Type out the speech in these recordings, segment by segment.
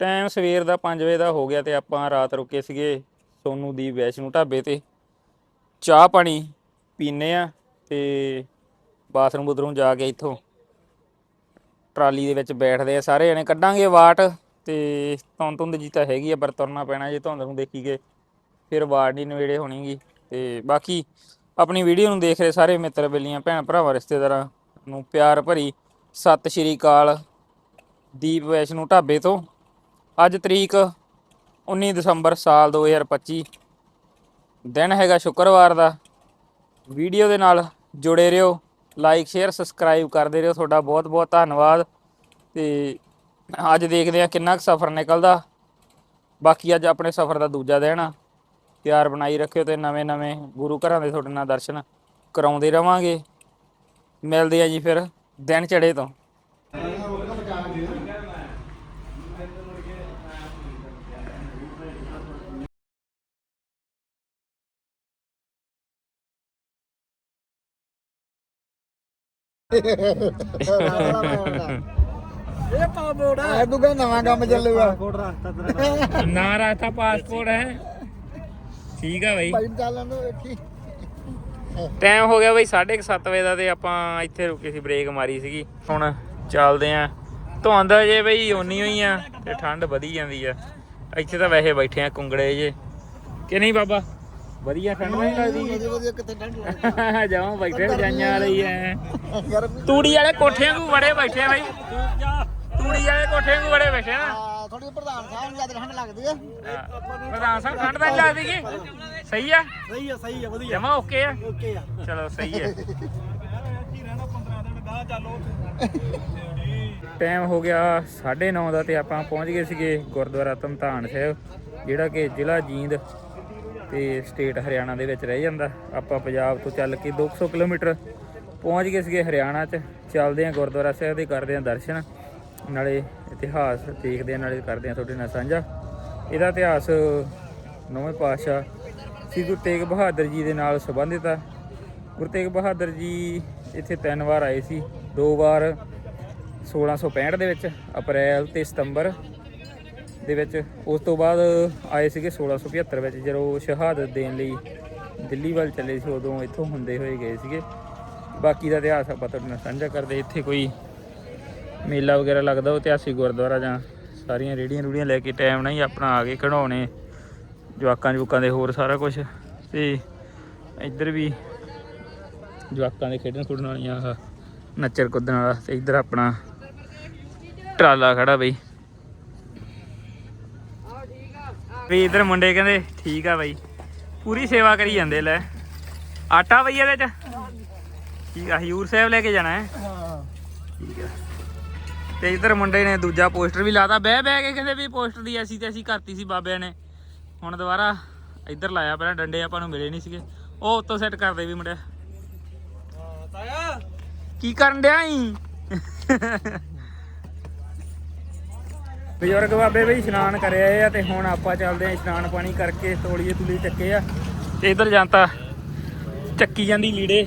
Time ਸਵੇਰ ਦਾ 5 ਵਜੇ ਦਾ ਹੋ ਗਿਆ ਤੇ ਆਪਾਂ ਰਾਤ ਰੁਕੇ ਸੀਗੇ ਸੋਨੂ ਦੀ ਵੈਸ਼ਨੂ ਢਾਬੇ ਤੇ। ਚਾਹ ਪਾਣੀ ਪੀਨੇ ਆ ਤੇ ਬਾਥਰੂਮ ਬੁਥਰੂਮ ਜਾ ਕੇ ਇੱਥੋਂ ਟਰਾਲੀ ਦੇ ਵਿੱਚ ਬੈਠਦੇ ਆ ਸਾਰੇ ਜਣੇ। ਕੱਢਾਂਗੇ ਵਾਟ ਤੇ ਧੁੰਦ ਧੁੰਦ ਜੀ ਤਾਂ ਹੈਗੀ ਆ, ਪਰ ਤੁਰਨਾ ਪੈਣਾ ਜੇ ਧੁੰਦ ਨੂੰ ਦੇਖੀਗੇ ਫਿਰ ਵਾਟ ਨਹੀਂ ਨਵੇੜੇ ਹੋਣੀਗੀ ਤੇ ਬਾਕੀ ਆਪਣੀ ਵੀਡੀਓ ਨੂੰ ਦੇਖ ਰਹੇ ਸਾਰੇ ਮਿੱਤਰ ਬੇਲੀਆਂ, ਭੈਣ ਭਰਾਵਾਂ, ਰਿਸ਼ਤੇਦਾਰਾਂ ਨੂੰ ਪਿਆਰ ਭਰੀ ਸਤਿ ਸ਼੍ਰੀ ਅਕਾਲ ਦੀਪ ਵੈਸ਼ਨੂ ਢਾਬੇ ਤੋਂ। ਅੱਜ ਤਰੀਕ 19 ਦਸੰਬਰ ਸਾਲ 2025 ਦਿਨ ਹੈਗਾ ਸ਼ੁੱਕਰਵਾਰ ਦਾ। ਵੀਡੀਓ ਦੇ ਨਾਲ ਜੁੜੇ ਰਹੋ ਲਾਈਕ ਸ਼ੇਅਰ ਸਬਸਕ੍ਰਾਈਬ ਕਰਦੇ ਰਹੋ। ਤੁਹਾਡਾ ਬਹੁਤ ਬਹੁਤ ਧੰਨਵਾਦ। ਤੇ ਅੱਜ ਦੇਖਦੇ ਆ ਕਿੰਨਾ ਕੁ ਸਫ਼ਰ ਨਿਕਲਦਾ। ਬਾਕੀ ਅੱਜ ਆਪਣੇ ਸਫ਼ਰ ਦਾ ਦੂਜਾ ਦਿਨ ਆ। ਪਿਆਰ ਬਣਾਈ ਰੱਖਿਓ ਤੇ ਨਵੇਂ ਨਵੇਂ ਗੁਰੂ ਘਰਾਂ ਦੇ ਤੁਹਾਡੇ ਨਾਲ ਦਰਸ਼ਨ ਕਰਾਉਂਦੇ ਰਵਾਂਗੇ। ਮਿਲਦੇ ਆ ਜੀ ਫਿਰ ਦਿਨ ਚੜੇ ਤੋਂ। ਇਹ ਪਾਸਪੋਰਟ ਹੈ ਤੂੰ ਕਹਿੰਦਾ ਨਵਾਂ ਕੰਮ ਚੱਲੂਗਾ। ਨਾ ਰਸਤਾ ਪਾਸਪੋਰਟ ਹੈ। ਠੀਕ ਆ ਬਈ। ਭਾਈ ਚੱਲਣ ਨੂੰ ਵੇਖੀ। ਟਾਈਮ ਹੋ ਗਿਆ ਬਈ 7:30 ਵਜੇ ਦਾ ਤੇ ਆਪਾਂ ਇੱਥੇ ਰੁਕੇ ਸੀ ਬ੍ਰੇਕ ਮਾਰੀ ਸੀਗੀ। ਹੁਣ ਚੱਲਦੇ ਆਂ। ਧੁੰਦ ਜੇ ਬਈ ਓਨੀ ਹੋਈ ਆ ਤੇ ਠੰਡ ਵਧੀ ਜਾਂਦੀ ਆ। ਇੱਥੇ ਤਾਂ ਵੈਸੇ ਬੈਠੇ ਆ ਕੁੰਗੜੇ ਜੇ। ਕਿ ਨਹੀਂ ਬਾਬਾ? ਵਧੀਆ ਠੰਡ ਨਹੀਂ ਲੱਗਦੀ? ਵਧੀਆ ਕਿੱਥੇ ਠੰਡ ਲੱਗਦੀ? ਜਾਵਾਂ ਬੈਠੇ ਰਜਾਈਆਂ ਵਾਲੀ ਐ। ਤੂੜੀ ਵਾਲੇ ਕੋਠਿਆਂ ਨੂੰ ਬੜੇ ਬੈਠੇ ਆ ਬਈ। ਤੂੜੀ ਵਾਲੇ ਕੋਠਿਆਂ ਨੂੰ ਬੜੇ ਬੈਠੇ ਆ ਥੋੜੀ ਪ੍ਰਧਾਨ ਸਾਹਿਬ ਨੂੰ ਜ਼ਿਆਦਾ ਠੰਡ ਲੱਗਦੀ ਹਾਂ। ਪ੍ਰਧਾਨ ਸਾਹਿਬ ਠੰਡ ਤਾਂ ਲੱਗਦੀ ਕਿ ਸਹੀ ਆ? ਸਹੀ ਆ ਸਹੀ ਆ ਵਧੀਆ। ਜਮਾ ਓਕੇ ਆ? ਓਕੇ ਆ। ਚਲੋ ਸਹੀ ਹੈ ਟਾਈਮ ਹੋ ਗਿਆ 9:30 ਦਾ ਤੇ ਆਪਾਂ ਪਹੁੰਚ ਗਏ ਸੀਗੇ ਗੁਰਦੁਆਰਾ ਧਮਧਾਨ ਸਾਹਿਬ ਜਿਹੜਾ ਕਿ ਜ਼ਿਲ੍ਹਾ ਜੀਂਦ ਤੇ ਸਟੇਟ ਹਰਿਆਣਾ ਦੇ ਵਿੱਚ ਰਹਿ ਜਾਂਦਾ। ਆਪਾਂ ਪੰਜਾਬ ਤੋਂ ਚੱਲ ਕੇ 200 ਕਿਲੋਮੀਟਰ ਪਹੁੰਚ ਗਏ ਸੀਗੇ ਹਰਿਆਣਾ 'ਚ। ਚੱਲਦੇ ਆਂ ਗੁਰਦੁਆਰਾ ਸਾਹਿਬ ਦੇ ਕਰਦੇ ਆਂ ਦਰਸ਼ਨ। ਨਾਲੇ ਇਤਿਹਾਸ ਦੇਖਦੇ ਆਂ ਨਾਲੇ ਕਰਦੇ ਆਂ ਤੁਹਾਡੇ ਨਾਲ ਸਾਂਝਾ। ਇਹਦਾ ਇਤਿਹਾਸ ਨੌਵੇਂ ਪਾਤਸ਼ਾਹ ਸ੍ਰੀ ਗੁਰੂ ਤੇਗ ਬਹਾਦਰ ਜੀ ਦੇ ਨਾਲ ਸੰਬੰਧਿਤ ਆ। ਗੁਰੂ ਤੇਗ ਬਹਾਦਰ ਜੀ ਇੱਥੇ ਤਿੰਨ ਵਾਰ ਆਏ ਸੀ। ਦੋ ਵਾਰ 1665 ਦੇ ਵਿੱਚ ਅਪ੍ਰੈਲ ਤੇ ਸਤੰਬਰ ਦੇ ਵਿੱਚ। ਉਸ ਤੋਂ ਬਾਅਦ ਆਏ ਸੀਗੇ 1675 ਵਿੱਚ, ਜਦੋਂ ਸ਼ਹਾਦਤ ਦੇਣ ਲਈ ਦਿੱਲੀ ਵੱਲ ਚੱਲੇ ਸੀ, ਉਦੋਂ ਇੱਥੋਂ ਹੁੰਦੇ ਹੋਏ ਗਏ ਸੀਗੇ। ਬਾਕੀ ਦਾ ਇਤਿਹਾਸ ਆਪਾਂ ਤੁਹਾਡੇ ਨਾਲ ਸਾਂਝਾ ਕਰਦੇ ਇੱਥੇ ਕੋਈ ਮੇਲਾ ਵਗੈਰਾ ਲੱਗਦਾ ਉਹ ਇਤਿਹਾਸਿਕ ਗੁਰਦੁਆਰਾ ਜਾਂ ਸਾਰੀਆਂ ਰੇੜੀਆਂ ਰੂੜੀਆਂ ਲੈ ਕੇ ਟਾਈਮ ਨਾਲ ਹੀ ਆਪਣਾ ਆ ਕੇ ਖੜਾਉਣੇ ਜਵਾਕਾਂ ਜੁਕਾਂ ਦੇ ਹੋਰ ਸਾਰਾ ਕੁਝ ਤੇ ਇੱਧਰ ਵੀ ਜਵਾਕਾਂ ਦੇ ਖੇਡਣ ਖੁੱਡਣ ਵਾਲੀਆਂ ਨੱਚਰ ਕੁੱਦਣ ਵਾਲਾ ਤੇ ਇੱਧਰ ਆਪਣਾ ਟਰਾਲਾ ਖੜਾ ਬਈ। ਵੀ ਇੱਧਰ ਮੁੰਡੇ ਕਹਿੰਦੇ ਠੀਕ ਆ ਬਈ। ਪੂਰੀ ਸੇਵਾ ਕਰੀ ਜਾਂਦੇ ਲੈ। ਆਟਾ ਬਈ ਇਹਦੇ ਚ? ਠੀਕ ਆ ਹਯੂਰ ਸਾਹਿਬ ਲੈ ਕੇ ਜਾਣਾ ਹੈ। ਹਾਂ ਠੀਕ ਆ। ਤੇ ਇੱਧਰ ਮੁੰਡੇ ਨੇ ਦੂਜਾ ਪੋਸਟਰ ਵੀ ਲਾਤਾ। ਬਹਿ ਬਹਿ ਕੇ ਕਹਿੰਦੇ ਵੀ ਪੋਸਟਰ ਦੀ ਅਸੀਂ ਤੇ ਅਸੀਂ ਕਰਤੀ ਸੀ ਬਾਬਿਆਂ ਨੇ। ਹੁਣ ਦੁਬਾਰਾ ਇੱਧਰ ਲਾਇਆ ਪਹਿਲਾਂ ਡੰਡੇ ਆਪਾਂ ਨੂੰ ਮਿਲੇ ਨਹੀਂ ਸੀਗੇ। ਉਹ ਉੱਤੋਂ ਸੈੱਟ ਕਰਦੇ ਵੀ ਮੁੰਡਿਆ ਤਾਇਆ। ਕੀ ਕਰਨ ਡਿਆ ਈ? ਬਜ਼ੁਰਗ ਬਾਬੇ ਬਈ, ਇਸ਼ਨਾਨ ਕਰਿਆ ਆ ਤੇ ਹੁਣ ਆਪਾਂ ਚੱਲਦੇ ਆ ਇਸ਼ਨਾਨ ਪਾਣੀ ਕਰਕੇ ਤੋਲੀਏ ਤੁਲੀ ਚੱਕੇ ਆ। ਤੇ ਇਧਰ ਜਾਂਦਾ ਚੱਕੀ ਜਾਂਦੀ ਲੀੜੇ।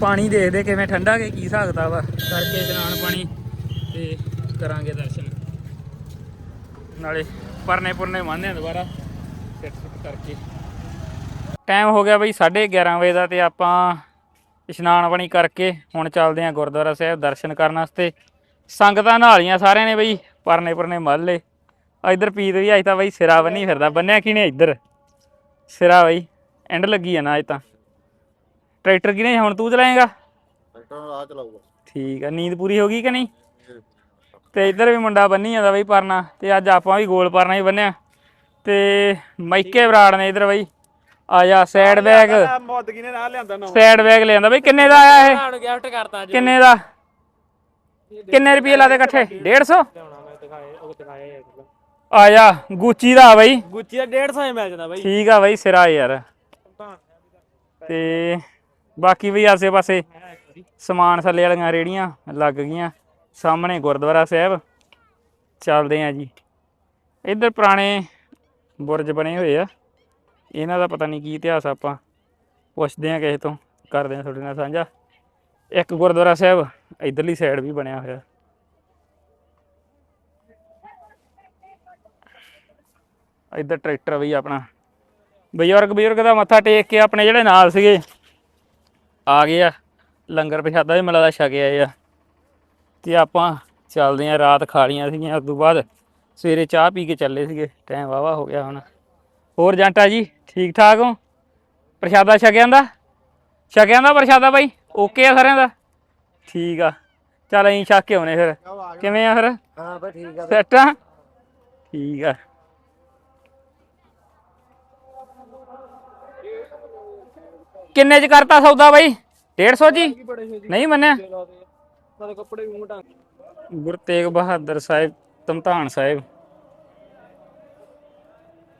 ਪਾਣੀ ਦੇਖਦੇ ਕਿਵੇਂ ਠੰਡਾ ਕਿ ਕੀ ਹਿਸਾਬ ਕਿਤਾਬ ਆ? ਕਰਕੇ ਇਸ਼ਨਾਨ ਪਾਣੀ ਤੇ ਕਰਾਂਗੇ ਦਰਸ਼ਨ। ਨਾਲੇ ਪਰਨੇ ਪੁਰਨੇ ਮੰਨਦੇ ਆ ਦੁਬਾਰਾ, ਸਿੱਟ ਸੁੱਟ ਕਰਕੇ। ਟਾਈਮ ਹੋ ਗਿਆ ਬਈ 11:30 ਵਜੇ ਦਾ ਤੇ ਆਪਾਂ ਇਸ਼ਨਾਨ ਪਾਣੀ ਕਰਕੇ ਹੁਣ ਚੱਲਦੇ ਆਂ ਗੁਰਦੁਆਰਾ ਸਾਹਿਬ ਦਰਸ਼ਨ ਕਰਨ ਵਾਸਤੇ। ਸੰਗਤਾਂ ਨਹਾਲੀਆਂ ਸਾਰਿਆਂ ਨੇ ਬਈ। ਪਰਨੇ ਪਰਨੇ ਮੱਲ ਲੇ। ਇਧਰ ਪੀਤ ਵੀ ਅੱਜ ਤਾਂ ਬਈ ਸਿਰਾ ਬੰਨੀ ਫਿਰਦਾ। ਬੰਨਿਆ ਕਿਨੇ ਇੱਧਰ? ਸਿਰਾ ਬਈ ਐਂਡ ਲੱਗੀ ਆ ਨਾ ਅੱਜ ਤਾਂ। ਟਰੈਕਟਰ ਕਿਨੇ ਹੁਣ ਤੂੰ ਚਲਾਏਗਾ? ਟਰੈਕਟਰ ਆ ਚਲਾਊਗਾ। ਠੀਕ ਆ ਨੀਂਦ ਪੂਰੀ ਹੋ ਗਈ ਕਿ ਨਹੀਂ? ਤੇ ਇੱਧਰ ਵੀ ਮੁੰਡਾ ਬੰਨੀ ਜਾਂਦਾ ਬਈ ਪਰਨਾ। ਤੇ ਅੱਜ ਆਪਾਂ ਵੀ ਗੋਲ ਪਰਨਾ ਹੀ ਬੰਨਿਆ। ਤੇ ਮਾਈਕੇ ਬਰਾੜ ਨੇ ਇੱਧਰ ਬਈ। ਆ ਜਾ ਸਾਈਡ ਬੈਗ ਮੌਦਗੀ ਨੇ ਨਾਲ ਲਿਆਂਦਾ ਨਾ ਸਾਈਡ ਬੈਗ ਲਿਆਂਦਾ ਬਈ। ਕਿੰਨੇ ਦਾ ਆਇਆ ਇਹ? ਨੂੰ ਗਿਫਟ ਕਰਤਾ ਕਿੰਨੇ ਦਾ? ਕਿੰਨੇ ਰੁਪਏ ਲਾਦੇ ਇਕੱਠੇ? 150 ਦਿਖਾਇਆ ਆ ਜਾ ਗੁੱਚੀ ਦਾ ਬਈ। ਗੁੱਚੀ ਦਾ 150 ਹੀ ਮਿਲ ਜਾਂਦਾ ਬਾਈ। ਠੀਕ ਆ ਬਈ ਸਿਰਾ ਯਾਰ। ਤੇ ਬਾਕੀ ਵੀ ਆਸੇ ਪਾਸੇ ਸਮਾਨ ਥੱਲੇ ਵਾਲੀਆਂ ਰੇੜੀਆਂ ਲੱਗ ਗਈਆਂ। ਸਾਹਮਣੇ ਗੁਰਦੁਆਰਾ ਸਾਹਿਬ। ਚੱਲਦੇ ਆ ਜੀ। ਇੱਧਰ ਪੁਰਾਣੇ ਬੁਰਜ ਬਣੇ ਹੋਏ ਆ। ਇਹਨਾਂ ਦਾ ਪਤਾ ਨਹੀਂ ਕੀ ਇਤਿਹਾਸ ਆ, ਆਪਾਂ। ਪੁੱਛਦੇ ਆ ਕਿਸੇ ਤੋਂ। ਕਰਦੇ ਆ ਤੁਹਾਡੇ ਨਾਲ ਸਾਂਝਾ। ਇੱਕ ਗੁਰਦੁਆਰਾ ਸਾਹਿਬ ਇਧਰਲੀ ਸਾਈਡ ਵੀ ਬਣਿਆ ਹੋਇਆ। ਇੱਧਰ ਟਰੈਕਟਰ ਬਈ ਆਪਣਾ। ਬਜ਼ੁਰਗ ਬਜ਼ੁਰਗ ਦਾ ਮੱਥਾ ਟੇਕ ਕੇ ਆਪਣੇ ਜਿਹੜੇ ਨਾਲ ਸੀਗੇ ਆ ਗਏ ਆ। ਲੰਗਰ ਪ੍ਰਸ਼ਾਦਾ ਵੀ ਮਿਲਦਾ ਛਕ ਆਏ ਆ। ਤੇ ਆਪਾਂ ਚੱਲਦੇ ਆ ਰਾਤ ਖਾ ਲੀਆਂ ਸੀਗੀਆਂ। ਉਸ ਤੋਂ ਬਾਅਦ ਸਵੇਰੇ ਚਾਹ ਪੀ ਕੇ ਚੱਲੇ ਸੀਗੇ। ਟਾਈਮ ਵਾਵਾ ਹੋ ਗਿਆ ਹੁਣ। ਹੋਰ ਜੰਟਾ ਜੀ ਠੀਕ ਠਾਕ ਹੋ? ਪ੍ਰਸ਼ਾਦਾ ਛਕਿਆਂ ਦਾ? ਛਕਿਆਂ ਦਾ ਪ੍ਰਸ਼ਾਦਾ ਬਾਈ? ਓਕੇ ਆ ਸਾਰਿਆਂ ਦਾ? ਠੀਕ ਆ। ਚੱਲ ਅਸੀਂ ਛੱਕ ਕੇ ਆਉਨੇ ਫਿਰ। ਕਿਵੇਂ ਆ ਫਿਰ? ਹਾਂ ਬਈ ਠੀਕ ਆ। ਸੈੱਟ ਆ? ਠੀਕ ਆ। ਕਿੰਨੇ ਚ ਕਰਤਾ ਸੌਦਾ ਬਾਈ? 150 ਜੀ? ਨਹੀਂ ਮੰਨਿਆ? ਸਾਰੇ ਕੱਪੜੇ ਵੀ ਮੋਟਾ। ਗੁਰੂ ਤੇਗ ਬਹਾਦਰ ਸਾਹਿਬ ਤਮਤਾਨ ਸਾਹਿਬ।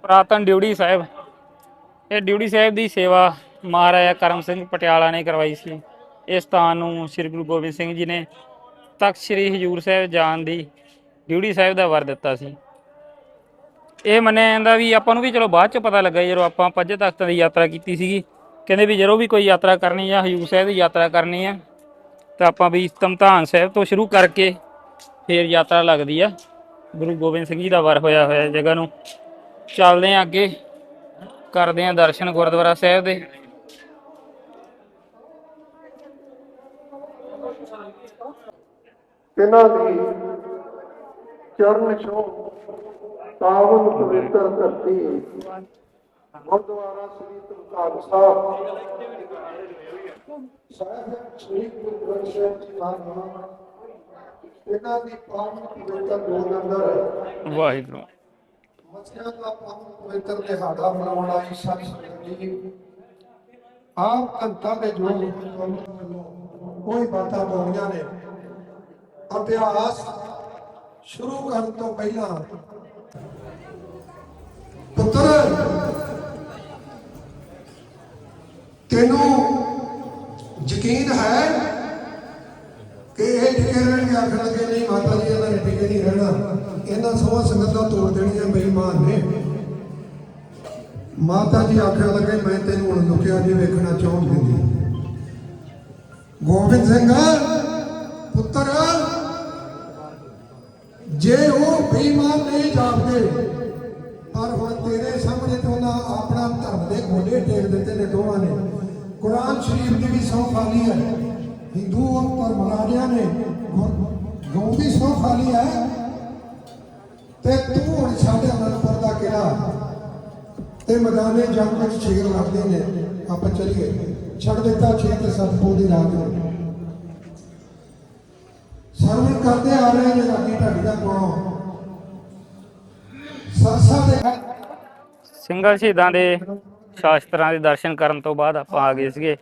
ਪ੍ਰਾਤਨ ਡਿਊਟੀ ਸਾਹਿਬ। ਇਹ ਡਿਊਟੀ ਸਾਹਿਬ ਦੀ ਸੇਵਾ ਮਹਾਰਾਜਾ ਕਰਮ ਸਿੰਘ ਪਟਿਆਲਾ ਨੇ ਕਰਵਾਈ ਸੀ। ਇਸ ਸਥਾਨ ਨੂੰ ਸ੍ਰੀ ਗੁਰੂ ਗੋਬਿੰਦ ਸਿੰਘ ਜੀ ਨੇ ਤਖਤ ਸ੍ਰੀ ਹਜੂਰ ਸਾਹਿਬ ਜਾਣ ਦੀ ਡਿਊਟੀ ਸਾਹਿਬ ਦਾ ਵਰ ਦਿੱਤਾ ਸੀ। ਇਹ ਮੰਨਿਆ ਜਾਂਦਾ ਵੀ ਆਪਾਂ ਨੂੰ ਵੀ ਚਲੋ ਬਾਅਦ ਚ ਪਤਾ ਲੱਗਾ ਜਦੋਂ ਆਪਾਂ ਪੰਜ ਤਖਤਾਂ ਦੀ ਯਾਤਰਾ ਕੀਤੀ ਸੀਗੀ। ਕਹਿੰਦੇ ਵੀ ਜਦੋਂ ਵੀ ਕੋਈ ਯਾਤਰਾ ਕਰਨੀ ਆ, ਹਜੂਰ ਸਾਹਿਬ ਦੀ ਯਾਤਰਾ ਕਰਨੀ ਆ, ਤਾਂ ਆਪਾਂ ਵੀ ਤਮਤਾਨ ਸਾਹਿਬ ਤੋਂ ਸ਼ੁਰੂ ਕਰਕੇ ਫੇਰ ਯਾਤਰਾ ਲੱਗਦੀ ਆ। ਗੁਰੂ ਗੋਬਿੰਦ ਸਿੰਘ ਜੀ ਦਾ ਵਰ ਹੋਇਆ ਹੋਇਆ ਜਗ੍ਹਾ ਨੂੰ। ਚੱਲਦੇ ਆ ਅੱਗੇ, ਕਰਦੇ ਆ ਦਰਸ਼ਨ ਗੁਰਦੁਆਰਾ ਸਾਹਿਬ ਦੇ। ਇਹਨਾਂ ਦੀ ਚਰਨ ਛੋਹ ਪਾਵਨ ਪਵਿੱਤਰ ਧਰਤੀ ਗੁਰਦੁਆਰਾ ਸ੍ਰੀ ਤਮਤਾਨ ਸਾਹਿਬ। ਸਾਹਿਬ ਸ੍ਰੀ ਗੁਰੂ ਗ੍ਰੰਥ ਸਾਹਿਬ ਜੀ ਮਹਾਰਾਜ ਇਹਨਾਂ ਦੀ ਪਾਵਨ ਪਵਿੱਤਰ ਗੋਦ ਅੰਦਰ ਵਾਹਿਗੁਰੂ। ਮੱਸਿਆਂ ਦਾ ਪਾਵਨ ਪਵਿੱਤਰ ਦਿਹਾੜਾ ਮਨਾਉਣ ਆਈ ਸਾਰੀ ਸੰਗਤ ਜੀ। ਆਪ ਘੰਟਾ ਦੇ ਜੋ ਕੋਈ ਬਾਤਾਂ ਬੋਲੀਆਂ ਨੇ ਅਭਿਆਸ ਸ਼ੁਰੂ ਕਰਨ ਤੋਂ ਪਹਿਲਾਂ ਪੁੱਤਰ ਤੈਨੂੰ ਯਕੀਨ ਹੈ ਕਿ ਇਹ ਟਿਕੇ ਰਹਿਣਗੇ ਆਖਣ ਲੱਗੇ ਨਹੀਂ, ਮਾਤਾ ਜੀ, ਇਹਨਾਂ ਨੇ ਟਿਕੇ ਨਹੀਂ ਰਹਿਣਾ। ਇਹਨਾਂ ਸੋਹਾਂ ਸੰਗਤਾਂ ਤੋੜ ਦੇਣੀਆਂ ਬੇਈਮਾਨ ਨੇ। ਮਾਤਾ ਜੀ ਆਖਣ ਲੱਗੇ, ਮੈਂ ਤੈਨੂੰ ਹੁਣ ਲੁਕਿਆ ਨਹੀਂ ਵੇਖਣਾ ਚਾਹੁੰਦੀ ਗੋਬਿੰਦ ਸਿੰਘ, ਪੁੱਤਰ, ਜੇ ਉਹ ਬੇਈਮਾਨ ਨਹੀਂ ਜਾਪਦੇ, ਪਰ ਹੁਣ ਤੇਰੇ ਸਾਹਮਣੇ ਤੋਂ ਨਾ ਆਪਣਾ ਧਰਮ ਦੇ ਗੋਡੇ ਟੇਕ ਦਿੱਤੇ ਨੇ ਦੋਵਾਂ ਨੇ। ਕੁਰਾਨ ਸ਼ਰੀਫ ਦੀ ਵੀ ਸੌ ਖਾਲੀ ਹੈ। ਹਿੰਦੂ ਔਰ ਮਰਾਠਿਆਂ ਨੇ ਗੋ ਦੀ ਸੌ ਖਾਲੀ ਹੈ। ਤੇ ਤੂੰ ਹੁਣ ਸਾਡੇ ਅਨੰਦਪੁਰ ਦਾ ਕਿਲਾ ਤੇ ਮੈਦਾਨੇ ਜੰਗ ਵਿੱਚ ਛੇੜ ਲੜਦੇ ਨੇ। ਆਪਾਂ ਚਲੀਏ। ਛੱਡ ਦਿੱਤਾ ਛੇ ਤੇ ਸਤਪੁਰ ਦੀ ਰਾਤ ਨੂੰ। ਸਰਵਣ ਕਰਦੇ ਆ ਰਹੇ ਨੇ ਰਾਗੀ ਢੱਡੀ ਦਾ ਕੋਲੋਂ। ਸਰਸਾ ਦੇ ਸਿੰਘਾਂ ਸ਼ਹੀਦਾਂ ਦੇ ਸ਼ਾਸਤਰਾਂ ਦੇ ਦਰਸ਼ਨ ਕਰਨ ਤੋਂ ਬਾਅਦ ਆਪਾਂ ਆ ਗਏ ਸੀਗੇ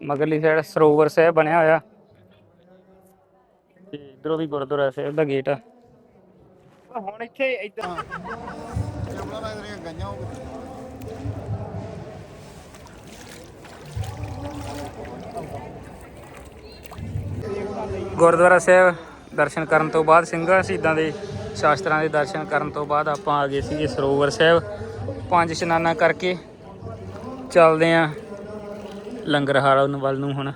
ਮਗਰਲੀ ਸਾਈਡ ਸਰੋਵਰ ਸਾਹਿਬ ਬਣਿਆ ਹੋਇਆ। ਤੇ ਇਧਰੋਂ ਵੀ ਗੁਰਦੁਆਰਾ ਸਾਹਿਬ ਦਾ ਗੇਟ ਆ। ਹੁਣ ਇੱਥੇ ਇਦਾਂ ਗੁਰਦੁਆਰਾ ਸਾਹਿਬ ਦਰਸ਼ਨ ਕਰਨ ਤੋਂ ਬਾਅਦ ਸਿੰਘਾਂ ਸ਼ਹੀਦਾਂ ਦੇ ਸ਼ਾਸਤਰਾਂ ਦੇ ਦਰਸ਼ਨ ਕਰਨ ਤੋਂ ਬਾਅਦ ਆਪਾਂ ਆ ਗਏ ਸੀਗੇ ਸਰੋਵਰ ਸਾਹਿਬ। ਪੰਜ ਇਸ਼ਨਾਨਾਂ ਕਰਕੇ ਚੱਲਦੇ ਆਂ ਲੰਗਰ ਹਾਲ ਵੱਲ ਨੂੰ ਹੁਣ।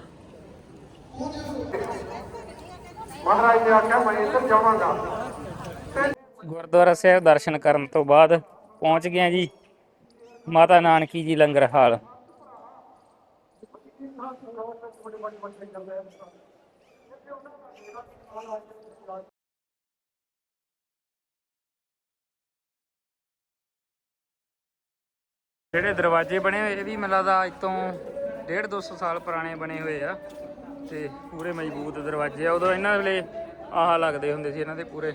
ਮਹਾਰਾਜ ਨੇ ਆਖਿਆ ਮੈਂ ਇੱਧਰ ਜਾਵਾਂਗਾ। ਗੁਰਦੁਆਰਾ ਸਾਹਿਬ ਦਰਸ਼ਨ ਕਰਨ ਤੋਂ ਬਾਅਦ ਪਹੁੰਚ ਗਏ ਹਾਂ ਜੀ ਮਾਤਾ ਨਾਨਕੀ ਜੀ ਲੰਗਰ ਹਾਲ। ਜਿਹੜੇ ਦਰਵਾਜ਼ੇ ਬਣੇ ਹੋਏ, ਇਹ ਵੀ ਮੈਨੂੰ ਲੱਗਦਾ ਅੱਜ ਤੋਂ 1.5 200 ਸਾਲ ਪੁਰਾਣੇ ਬਣੇ ਹੋਏ ਆ। ਤੇ ਪੂਰੇ ਮਜ਼ਬੂਤ ਦਰਵਾਜ਼ੇ ਆ। ਉਦੋਂ ਇਹਨਾਂ ਵੇਲੇ ਆਹ ਲੱਗਦੇ ਹੁੰਦੇ ਸੀ ਇਹਨਾਂ ਦੇ ਪੂਰੇ।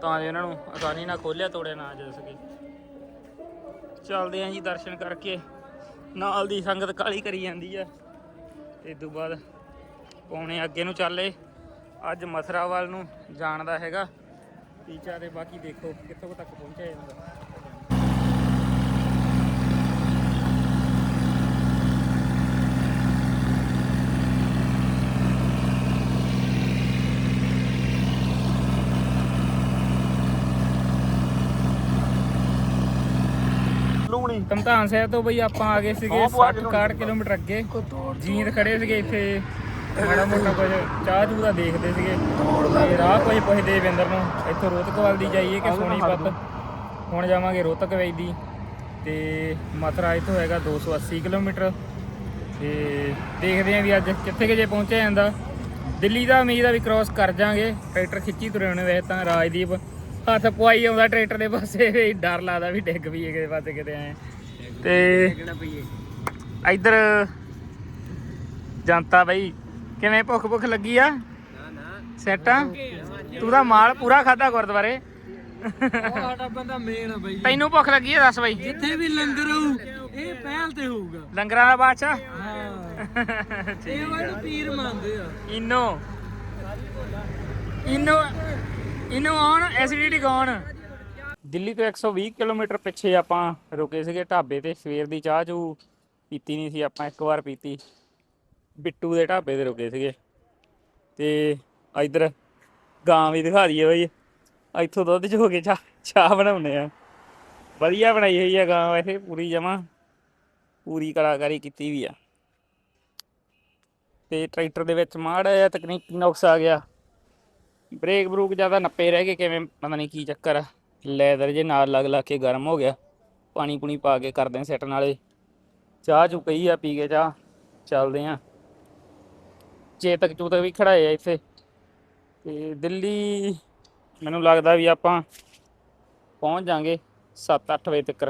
ਤਾਂ ਜੋ ਇਹਨਾਂ ਨੂੰ ਆਸਾਨੀ ਨਾਲ ਖੋਲਿਆ ਤੋੜਿਆ ਨਾ ਜਾ ਸਕੇ। ਚੱਲਦੇ ਆਂ ਜੀ ਦਰਸ਼ਨ ਕਰਕੇ। ਨਾਲ ਦੀ ਸੰਗਤ ਕਾਲੀ ਕਰੀ ਜਾਂਦੀ ਆ। ਤੇ ਤੋਂ ਬਾਅਦ ਪੌਣੇ ਅੱਗੇ ਨੂੰ ਚੱਲੇ ਅੱਜ ਮਥਰਾ ਵੱਲ ਨੂੰ ਜਾਣ ਦਾ ਹੈਗਾ। ਟੀਚਾ ਤੇ ਬਾਕੀ ਦੇਖੋ ਕਿੱਥੋਂ ਤੱਕ ਪਹੁੰਚਿਆ ਜਾਂਦਾ। ਲੂਣੀ ਤਮਤਾਨ ਸਾਹਿਬ ਤੋਂ ਬਈ ਆਪਾਂ ਆ ਗਏ ਸੀਗੇ 60 61 ਕਿਲੋਮੀਟਰ ਅੱਗੇ। ਜੀਂਦ ਖੜੇ ਸੀਗੇ ਇੱਥੇ। ਮਾੜਾ ਮੋਟਾ ਕੁਝ ਚਾਹ ਚੂਹ ਦਾ ਦੇਖਦੇ ਸੀਗੇ। ਤੇ ਰਾਹ ਕੋਈ ਪੁੱਛਦੇ ਵਿੰਦਰ ਨੂੰ। ਇੱਥੋਂ ਰੋਤਕਵਾਲ ਦੀ ਜਾਈਏ ਕਿ ਸੋਨੀਪਤ ਹੁਣ ਜਾਵਾਂਗੇ ਰੋਹਤਕ ਵੈਦੀ ਤੇ ਮਥੁਰਾ ਇੱਥੋਂ ਹੈਗਾ 280 ਕਿਲੋਮੀਟਰ। ਤੇ ਦੇਖਦੇ ਆਂ ਵੀ ਅੱਜ ਕਿੱਥੇ ਕੁ ਜੇ ਪਹੁੰਚਿਆ ਜਾਂਦਾ। ਦਿੱਲੀ ਦਾ ਉਮੀਦ ਆ ਵੀ ਕ੍ਰਾਸ ਕਰ ਜਾਾਂਗੇ। ਟਰੈਕਟਰ ਖਿੱਚੀ ਤੁਰੇ ਹੋਣੇ ਵੈਸੇ ਤਾਂ ਰਾਜਦੀਪ। ਹੱਥ ਪਵਾਈ ਆਉਂਦਾ ਟਰੈਕਟਰ ਦੇ ਪਾਸੇ। ਵੀ ਡਰ ਲੱਗਦਾ ਵੀ ਡਿੱਗ ਪਈਏ ਕਿਸੇ ਪਾਸੇ ਕਿਤੇ ਆਏ ਤੇ ਇੱਧਰ ਜਨਤਾ ਬਈ ਕਿਵੇਂ ਭੁੱਖ ਭੁੱਖ ਲੱਗੀ ਆ? ਸੈਟ ਆ? ਤੂੰ ਤਾਂ ਮਾਲ ਪੂਰਾ ਖਾਦਾ ਗੁਰਦੁਆਰੇ। ਸਾਡਾ ਬੰਦਾ ਮੇਨ ਆ ਬਈ ਤੈਨੂੰ ਭੁੱਖ ਲੱਗੀ ਆ ਦੱਸ ਬਈ। ਜਿੱਥੇ ਵੀ ਲੰਗਰ ਹੋਊ ਇਹ ਪਹਿਲ ਤੇ ਹੋਊਗਾ। ਲੰਗਰਾਂ ਦਾ ਬਾਦਸ਼ਾਹ ਹਾਂ। ਇਹ ਵਾਲੇ ਪੀਰ ਮੰਨਦੇ ਆ। Eno Eno Eno on acidity gone Delhi ਤੋਂ 120 ਕਿਲੋਮੀਟਰ ਪਿੱਛੇ ਆਪਾਂ ਰੁਕੇ ਸੀਗੇ ਢਾਬੇ ਤੇ, ਸਵੇਰ ਦੀ ਚਾਹ ਚੂ ਪੀਤੀ ਨਹੀਂ ਸੀ ਆਪਾਂ, ਇੱਕ ਵਾਰ ਪੀਤੀ। ਬਿੱਟੂ ਦੇ ਢਾਬੇ ਤੇ ਰੁਕੇ ਸੀਗੇ। ਤੇ ਇਧਰ ਗਾਂ ਵੀ ਦਿਖਾ ਦਈਏ ਬਈ, ਇੱਥੋਂ ਦੁੱਧ ਚੋ ਕੇ ਚਾਹ ਚਾਹ ਬਣਾਉਨੇ ਆ। ਵਧੀਆ ਬਣਾਈ ਹੋਈ ਆ ਗਾਂ ਵੈਸੇ, ਪੂਰੀ ਜਮਾ, ਪੂਰੀ ਕਲਾਕਾਰੀ ਕੀਤੀ ਵੀ ਆ। ਤੇ ਟਰੈਕਟਰ ਦੇ ਵਿੱਚ ਮਾੜਾ ਜਿਹਾ ਤਕਨੀਕੀ ਨੁਕਸ ਆ ਗਿਆ। ਬ੍ਰੇਕ ਬਰੂਕ ਜ਼ਿਆਦਾ ਨੱਪੇ ਰਹਿ ਗਏ, ਕਿਵੇਂ, ਪਤਾ ਨਹੀਂ ਕੀ ਚੱਕਰ ਆ। ਲੈਦਰ ਜੇ ਨਾਲ ਲੱਗ ਲੱਗ ਕੇ ਗਰਮ ਹੋ ਗਿਆ, ਪਾਣੀ ਪੂਣੀ ਪਾ ਕੇ ਕਰਦੇ ਸੈੱਟ ਨਾਲੇ। ਚਾਹ ਚੁ ਪਈ ਆ, ਪੀ ਕੇ ਚਾਹ, ਚੱਲਦੇ ਆ। ਚੇਤਕ ਚੂਤਕ ਵੀ ਖੜਾਏ ਆ ਇੱਥੇ। ਤੇ ਦਿੱਲੀ ਮੈਨੂੰ ਲੱਗਦਾ ਵੀ ਆਪਾਂ ਪਹੁੰਚ ਜਾਾਂਗੇ 7-8 ਵਜੇ ਤੱਕ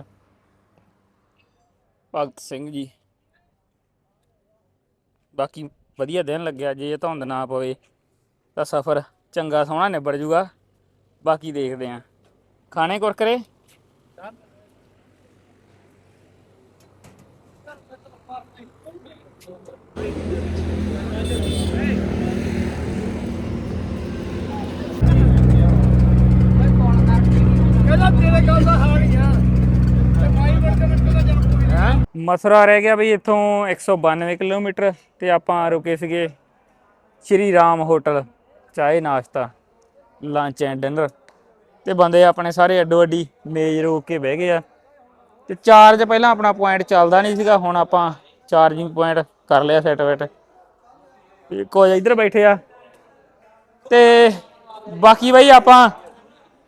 ਭਗਤ ਸਿੰਘ ਜੀ। ਬਾਕੀ ਵਧੀਆ ਦਿਨ ਲੱਗਿਆ, ਜੇ ਧੁੰਦ ਨਾ ਪਵੇ ਤਾਂ ਸਫ਼ਰ ਚੰਗਾ ਸੋਹਣਾ ਨਿਬੜ ਜੂਗਾ। ਬਾਕੀ ਦੇਖਦੇ ਆਂ। ਖਾਣੇ ਕੁਰਕਰੇ ਕਹਿੰਦਾ ਗਿਆ ਤੇ ਮਾਈ ਵੜ ਕੇ ਮਿੰਟ ਮਥੁਰਾ ਰਹਿ ਗਿਆ ਬਈ ਇੱਥੋਂ 192 ਕਿਲੋਮੀਟਰ ਤੇ ਆਪਾਂ ਰੁਕੇ ਸੀਗੇ ਸ਼੍ਰੀ ਰਾਮ ਹੋਟਲ ਚਾਹੇ ਨਾਸ਼ਤਾ ਲੰਚ ਐਂਡ ਡਿਨਰ ਤੇ ਬੰਦੇ ਆਪਣੇ ਸਾਰੇ ਅੱਡੋ ਅੱਡੀ ਮੇਜ਼ ਰੋਕ ਕੇ ਬਹਿ ਗਏ ਆ। ਤੇ ਚਾਰਜ ਪਹਿਲਾਂ ਆਪਣਾ ਪੁਆਇੰਟ ਚੱਲਦਾ ਨਹੀਂ ਸੀਗਾ, ਹੁਣ ਆਪਾਂ ਚਾਰਜਿੰਗ ਪੁਆਇੰਟ ਕਰ ਲਿਆ ਸੈਟ ਵੈਟ ਤੇ ਇੱਧਰ ਬੈਠੇ ਆ। ਤੇ ਬਾਕੀ ਬਈ ਆਪਾਂ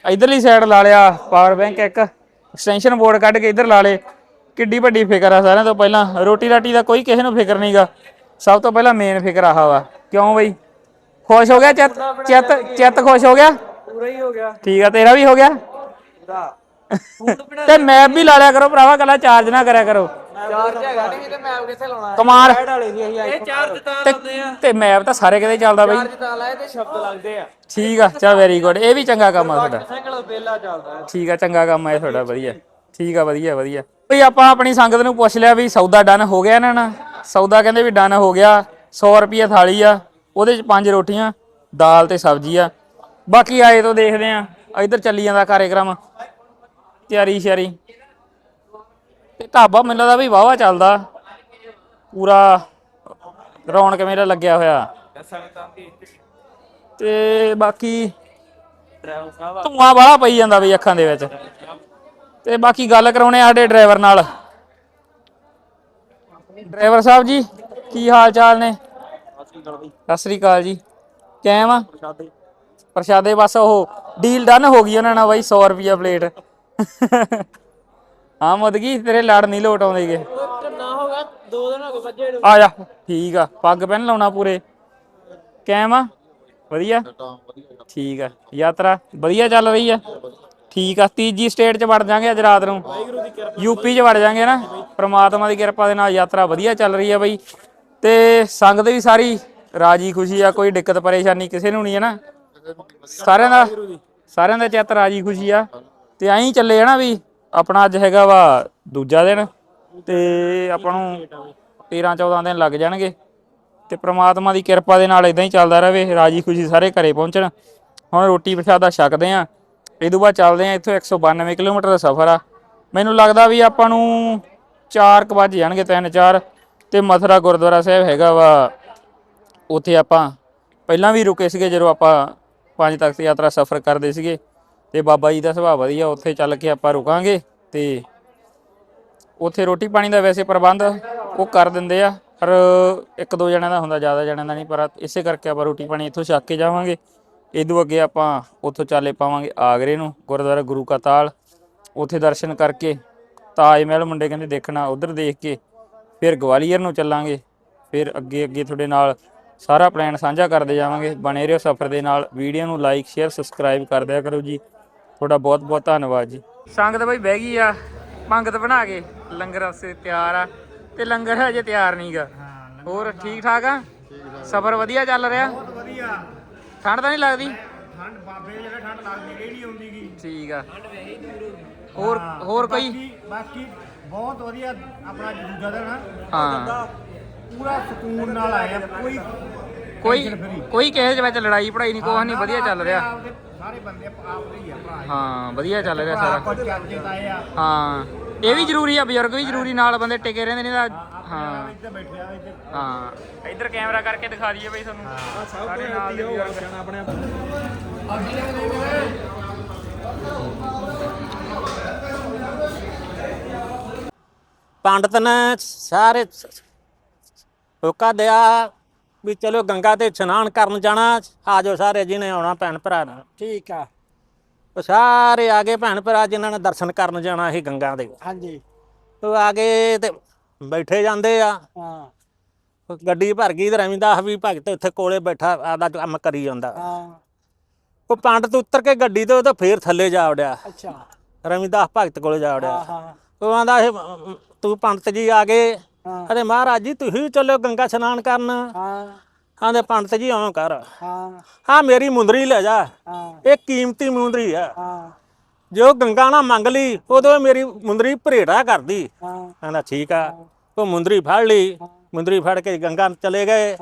ਇਧਰਲੀ ਸਾਈਡ ਲਾ ਲਿਆ ਪਾਵਰ ਬੈਂਕ ਇੱਕ ਐਕਸਟੈਂਸ਼ਨ ਬੋਰਡ ਕੱਢ ਕੇ ਇੱਧਰ ਲਾ ਲੇ ਕਿੱਡੀ ਵੱਡੀ ਫਿਕਰ ਆ ਸਾਰਿਆਂ ਤੋਂ ਪਹਿਲਾਂ। ਰੋਟੀ ਰਾਟੀ ਦਾ ਕੋਈ ਕਿਸੇ ਨੂੰ ਫਿਕਰ ਨਹੀਂਗਾ ਸਭ ਤੋਂ ਪਹਿਲਾਂ ਮੇਨ ਫਿਕਰ ਆਹ ਵਾ। ਕਿਉਂ ਬਈ? ਖੁਸ਼ ਹੋ ਗਿਆ ਚਿੱਤ ਚਿੱਤ ਚਿੱਤ ਖੁਸ਼ ਹੋ ਗਿਆ? ਪੂਰਾ ਹੀ ਹੋ ਗਿਆ। ਠੀਕ ਆ ਤੇਰਾ ਵੀ ਹੋ ਗਿਆ? ਪੂਰਾ। ਤੇ ਮੈਪ ਵੀ ਲਾ ਲਿਆ ਕਰੋ ਭਰਾਵਾ ਕੱਲਾ ਚਾਰਜ ਨਾ ਕਰਿਆ ਕਰੋ। ਚਾਰਜ ਹੈਗਾ ਨਹੀਂ ਤੇ ਮੈਪ ਕਿੱਥੇ ਲਾਉਣਾ ਕਮਾਲ। ਵਾਲੇ ਦੀ ਅਸੀਂ ਇਹ ਚਾਰਜ ਤਾਂ ਲਾਉਂਦੇ ਆ। ਤੇ ਮੈਪ ਤਾਂ ਸਾਰੇ ਕਿਤੇ ਚੱਲਦਾ ਬਈ। ਚਾਰਜ ਤਾਂ ਲਾਏ ਤੇ ਸ਼ਬਦ ਲੱਗਦੇ ਆ। ਠੀਕ ਆ ਚਾ ਵੈਰੀ ਗੁੱਡ ਇਹ ਵੀ ਚੰਗਾ ਕੰਮ ਆ ਤੁਹਾਡਾ। ਸਾਈਕਲ ਬੇਲਾ ਚੱਲਦਾ ਹੈ। ਠੀਕ ਆ ਚੰਗਾ ਕੰਮ ਆ ਇਹ ਤੁਹਾਡਾ ਵਧੀਆ। ਠੀਕ ਆ ਵਧੀਆ ਵਧੀਆ। ਬਈ ਆਪਾਂ ਆਪਣੀ ਸੰਗਤ ਨੂੰ ਪੁੱਛ ਲਿਆ ਵੀ ਸੌਦਾ ਡਨ ਹੋ ਗਿਆ ਇਹਨਾਂ ਨਾਲ? ਸੌਦਾ ਕਹਿੰਦੇ ਵੀ ਡਨ ਹੋ ਗਿਆ 100 ਰੁਪਏ ਥਾਲੀ ਆ ਉਹਦੇ ਚ ਪੰਜ ਰੋਟੀਆਂ ਦਾਲ ਤੇ ਸਬਜ਼ੀ ਆ। ਬਾਕੀ ਆਏ ਤੋਂ ਦੇਖਦੇ ਆ। ਇੱਧਰ ਚੱਲੀ ਜਾਂਦਾ ਕਾਰਜਕ੍ਰਮ ਤਿਆਰੀ ਸ਼ਿਆਰੀ। ਤੇ ਢਾਬਾ ਮੈਨੂੰ ਲੱਗਦਾ ਵੀ ਵਾਵਾ ਚੱਲਦਾ। ਪੂਰਾ ਰੌਣਕ ਮੇਰਾ ਲੱਗਿਆ ਹੋਇਆ। ਤੇ ਬਾਕੀ ਧੂਆਂ ਬਾਹਲਾ ਪਈ ਜਾਂਦਾ ਬਈ ਅੱਖਾਂ ਦੇ ਵਿੱਚ। ਤੇ ਬਾਕੀ ਗੱਲ ਕਰਾਉਣੇ ਸਾਡੇ ਡਰਾਈਵਰ ਨਾਲ। ਡਰਾਈਵਰ ਸਾਹਿਬ ਜੀ ਕੀ ਹਾਲ ਚਾਲ ਨੇ? ਸਤਿ ਸ੍ਰੀ ਅਕਾਲ ਜੀ। ਕਿਵੇਂ ਆ? ਪ੍ਰਸ਼ਾਦੇ ਬਸ ਉਹ ਡੀਲ ਡਨ ਹੋ ਗਈ ਉਹਨਾਂ ਨਾਲ ਬਾਈ 100 ਰੁਪਿਆ ਪਲੇਟ ਹਾਂ ਮੁਦਗੀ, ਤੇਰੇ ਲੜ ਨਹੀਂ ਲੋਟ ਆਉਂਦੇਗੇ ਨਾ ਹੋਗਾ ਦੋ ਦਿਨ ਹੋ ਗਏ ਵੱਜੇ ਆ ਜਾ, ਠੀਕ ਆ, ਪੱਗ ਪਹਿਨ ਲਾਉਣਾ ਪੂਰੇ। ਕਿਵੇਂ ਆ? ਵਧੀਆ? ਠੀਕ ਆ, ਯਾਤਰਾ ਵਧੀਆ ਚੱਲ ਰਹੀ ਆ। ਠੀਕ ਆ, ਤੀਜੀ ਸਟੇਟ 'ਚ ਵੜ ਜਾਾਂਗੇ ਅੱਜ ਰਾਤ ਨੂੰ। ਯੂਪੀ 'ਚ ਵੜ ਜਾਾਂਗੇ ਨਾ। ਪ੍ਰਮਾਤਮਾ ਦੀ ਕਿਰਪਾ ਦੇ ਨਾਲ ਯਾਤਰਾ ਵਧੀਆ ਚੱਲ ਰਹੀ ਆ ਬਈ। ਤੇ ਸੰਗਤ ਵੀ ਸਾਰੀ ਰਾਜੀ ਖੁਸ਼ੀ ਆ, ਕੋਈ ਦਿੱਕਤ ਪਰੇਸ਼ਾਨੀ ਕਿਸੇ ਨੂੰ ਨਹੀਂ ਹੈ ਨਾ। ਸਾਰਿਆਂ ਦਾ ਸਾਰਿਆਂ ਦਾ ਚਿੱਤ ਰਾਜੀ ਖੁਸ਼ੀ ਆ। ਤੇ ਐਂ ਚੱਲੇ ਜਾਣਾ ਵੀ ਆਪਣਾ ਅੱਜ ਹੈਗਾ ਵਾ ਦੂਜਾ ਦਿਨ ਤੇ ਆਪਾਂ ਨੂੰ 13 14 ਦਿਨ ਲੱਗ ਜਾਣਗੇ। ਤੇ ਪ੍ਰਮਾਤਮਾ ਦੀ ਕਿਰਪਾ ਦੇ ਨਾਲ ਇਦਾਂ ਹੀ ਚੱਲਦਾ ਰਹੇ, ਰਾਜੀ ਖੁਸ਼ੀ ਸਾਰੇ ਘਰੇ ਪਹੁੰਚਣ। ਹੁਣ ਰੋਟੀ ਪ੍ਰਸ਼ਾਦਾ ਛਕਦੇ ਆ। ਇਹ ਤੋਂ ਬਾਅਦ ਚੱਲਦੇ ਆ ਇੱਥੋਂ 192 ਕਿਲੋਮੀਟਰ ਦਾ ਸਫ਼ਰ ਆ। ਮੈਨੂੰ ਲੱਗਦਾ ਵੀ ਆਪਾਂ ਨੂੰ 4 ਕੁ ਵੱਜ ਜਾਣਗੇ 3 4 ਤੇ ਮਥੁਰਾ ਗੁਰਦੁਆਰਾ ਸਾਹਿਬ ਹੈਗਾ ਵਾ। ਉੱਥੇ ਆਪਾਂ ਪਹਿਲਾਂ ਵੀ ਰੁਕੇ ਸੀਗੇ ਜਦੋਂ ਆਪਾਂ ਪੰਜ ਤਖਤ ਯਾਤਰਾ ਸਫ਼ਰ ਕਰਦੇ ਸੀਗੇ ਤੇ ਬਾਬਾ ਜੀ ਦਾ ਸੁਭਾਅ ਵਧੀਆ ਉੱਥੇ ਚੱਲ ਕੇ ਆਪਾਂ ਰੁਕਾਂਗੇ ਤੇ ਉੱਥੇ ਰੋਟੀ ਪਾਣੀ ਦਾ ਵੈਸੇ ਪ੍ਰਬੰਧ ਉਹ ਕਰ ਦਿੰਦੇ ਆ, ਪਰ ਇੱਕ ਦੋ ਜਣਿਆਂ ਦਾ ਹੁੰਦਾ, ਜ਼ਿਆਦਾ ਜਣਿਆਂ ਦਾ ਨਹੀਂ, ਪਰ ਇਸੇ ਕਰਕੇ ਆਪਾਂ ਰੋਟੀ ਪਾਣੀ ਇੱਥੋਂ ਛੱਕ ਕੇ ਜਾਵਾਂਗੇ। ਇਦੋਂ ਅੱਗੇ ਆਪਾਂ ਉੱਥੋਂ ਚਾਲੇ ਪਾਵਾਂਗੇ ਆਗਰੇ ਨੂੰ, ਗੁਰਦੁਆਰਾ ਗੁਰੂ ਕਾ ਤਾਲ, ਉੱਥੇ ਦਰਸ਼ਨ ਕਰਕੇ ਤਾਜ ਮਹਿਲ ਮੁੰਡੇ ਕਹਿੰਦੇ ਦੇਖਣਾ, ਉਧਰ ਦੇਖ ਕੇ ਫਿਰ ਗਵਾਲੀਅਰ ਨੂੰ ਚੱਲਾਂਗੇ, ਫਿਰ ਅੱਗੇ ਅੱਗੇ ਤੁਹਾਡੇ ਨਾਲ ਸਾਰਾ ਪਲਾਨ ਸਾਂਝਾ ਕਰਦੇ ਜਾਵਾਂਗੇ। ਬਣੇ ਰਹੋ ਸਫ਼ਰ ਦੇ ਨਾਲ। ਵੀਡੀਓ ਨੂੰ ਲਾਈਕ ਸ਼ੇਅਰ ਸਬਸਕ੍ਰਾਈਬ ਕਰ ਦਿਆ ਕਰੋ ਜੀ। ਤੁਹਾਡਾ ਬਹੁਤ ਬਹੁਤ ਧੰਨਵਾਦ ਜੀ। ਸੰਗਤ ਬਈ ਬਹਿ ਗਈ ਆ। ਪੰਗਤ ਬਣਾ ਕੇ। ਲੰਗਰ ਵਾਸਤੇ ਤਿਆਰ ਆ। ਤੇ ਲੰਗਰ ਹਜੇ ਤਿਆਰ ਨਹੀਂਗਾ ਹੋਰ ਠੀਕ ਠਾਕ ਆ? ਸਫ਼ਰ ਵਧੀਆ ਚੱਲ ਰਿਹਾ? ਬਹੁਤ ਵਧੀਆ। ਠੰਡ ਤਾਂ ਨਹੀਂ ਲੱਗਦੀ? ਠੰਡ ਬਾਬੇ ਜਗ੍ਹਾ ਠੰਡ ਲੱਗਦੀ ਹੀ ਨਹੀਂ ਆਉਂਦੀਗੀ ਠੀਕ ਆ। ਹੋਰ ਹੋਰ ਕੋਈ? ਬਾਕੀ ਬਾਕੀ ਬਹੁਤ ਵਧੀਆ ਆਪਣਾ ਦੂਜਾ ਦਿਨ ਹਾਂ। ਪੂਰਾ ਸਕੂਨ ਨਾਲ ਆਏ ਆ ਕੋਈ ਕੋਈ tension free। ਕੋਈ ਕਿਸੇ ਦੇ ਵਿੱਚ ਲੜਾਈ ਪੜਾਈ ਨਹੀਂ ਕੋਹ ਨਹੀਂ ਵਧੀਆ ਚੱਲ ਰਿਹਾ। ਆਪਦੇ ਸਾਰੇ ਬੰਦੇ ਆਪ ਦੇ ਹੀ ਆ ਭਰਾ ਹਾਂ ਵਧੀਆ ਚੱਲ ਰਿਹਾ ਭਰਾ ਸਾਰਾ। ਕੋਈ ਚਾਚੇ ਤਾਏ ਆ। ਹਾਂ ਇਹ ਵੀ ਜ਼ਰੂਰੀ ਆ ਬਜ਼ੁਰਗ ਵੀ ਜ਼ਰੂਰੀ ਨਾਲ ਬੰਦੇ ਟਿਕੇ ਰਹਿੰਦੇ ਨੇ ਤਾਂ ਹਾਂ ਇੱਥੇ ਬੈਠੇ ਆ ਇੱਥੇ ਹਾਂ। ਇੱਧਰ ਕੈਮਰਾ ਕਰਕੇ ਦਿਖਾ ਦਈਏ ਬਈ ਤੁਹਾਨੂੰ। ਸਾਡੇ ਨਾਲ ਦੇ ਬਜ਼ੁਰਗ। ਆਪਣੇ ਪੰਡਤ ਨੇ ਸਾਰੇ ਹੁਕਾ ਦਿਆ ਵੀ ਚਲੋ ਗੰਗਾ ਤੇ ਇਸ਼ਨਾਨ ਕਰਨ ਜਾਣਾ ਆਜੋ ਸਾਰੇ ਜਿਹਨੇ ਆਉਣਾ ਭੈਣ ਭਰਾ ਨਾਲ। ਠੀਕ ਆ। ਉਹ ਸਾਰੇ ਆ ਗਏ ਭੈਣ ਭਰਾ ਜਿਨ੍ਹਾਂ ਨੇ ਦਰਸ਼ਨ ਕਰਨ ਜਾਣਾ ਸੀ ਗੰਗਾ ਦੇ। ਹਾਂਜੀ। ਉਹ ਆ ਗਏ ਤੇ ਬੈਠੇ ਜਾਂਦੇ ਆ। ਹਾਂ। ਗੱਡੀ ਭਰ ਗਈ ਤੇ ਰਵਿੰਦਾਸ ਵੀ ਭਗਤ ਉੱਥੇ ਕੋਲੇ ਬੈਠਾ ਆਦਾ ਕੰਮ ਕਰੀ ਜਾਂਦਾ। ਹਾਂ। ਉਹ ਪੰਡਤ ਉੱਤਰ ਕੇ ਗੱਡੀ ਤੋਂ ਤੇ ਫੇਰ ਥੱਲੇ ਜਾ ਵੜਿਆ। ਅੱਛਾ। ਰਵਿੰਦਾਸ ਭਗਤ ਕੋਲੇ ਜਾ ਵੜਿਆ। ਹਾਂ ਉਹ ਆਂਦਾ ਇਹ ਤੂੰ ਪੰਡਤ ਜੀ ਆ ਗਏ। ਹਾਂ। ਅਰੇ ਮਹਾਰਾਜ ਜੀ ਤੁਸੀਂ ਚੱਲੋ ਗੰਗਾ ਇਸ਼ਨਾਨ ਕਰਨ। ਹਾਂ। ਆਂਦੇ ਪੰਡਤ ਜੀ ਆਉਂ ਕਰ। ਹਾਂ। ਹਾਂ ਮੇਰੀ ਮੁੰਦਰੀ ਲੈ ਜਾ। ਹਾਂ। ਇਹ ਕੀਮਤੀ ਮੁੰਦਰੀ ਆ। ਹਾਂ। ਜੋ ਗੰਗਾ ਨਾ ਮੰਗ ਲਈ ਉਦੋਂ ਇਹ ਮੇਰੀ ਮੁੰਦਰੀ ਭਰੇੜਾ ਕਰਦੀ। ਹਾਂ। ਕਹਿੰਦਾ ਠੀਕ ਆ। ਉਹ ਮੁੰਦਰੀ ਫੜ ਲਈ। ਮੁੰਦਰੀ ਫੜ ਕੇ ਗੰਗਾ ਚਲੇ ਗਏ।